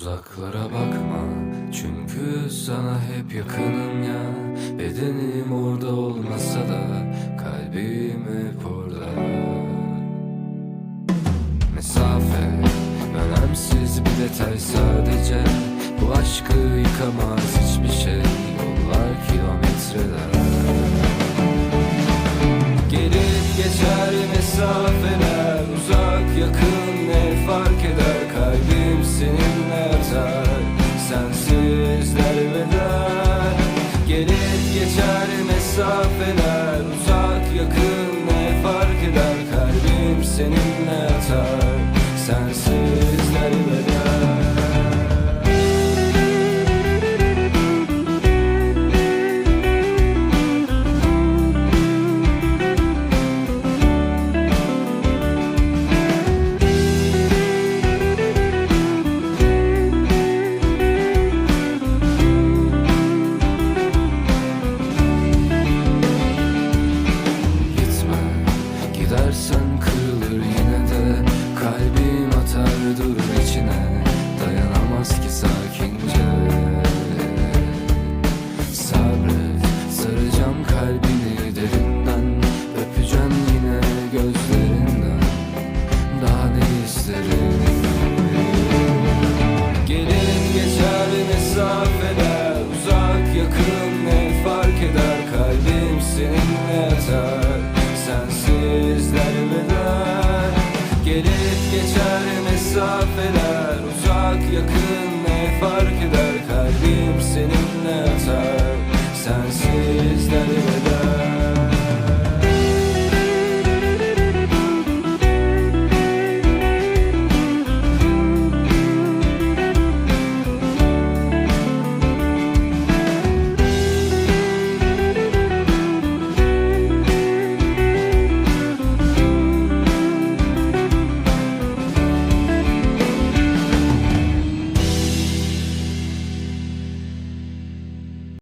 Uzaklara bakma çünkü sana hep yakınım ya. Bedenim orada olmasa da kalbim hep orada. Mesafe önemsiz bir detay sadece. Bu aşkı yıkamaz hiçbir şey. Yollar kilometreler atar Sensiz derbeder Gelip geçer mesafeler Uzak yakın ne fark eder? Kalbim seninle atar Sensiz derbeder Gidersen kırılır yakın ne fark eder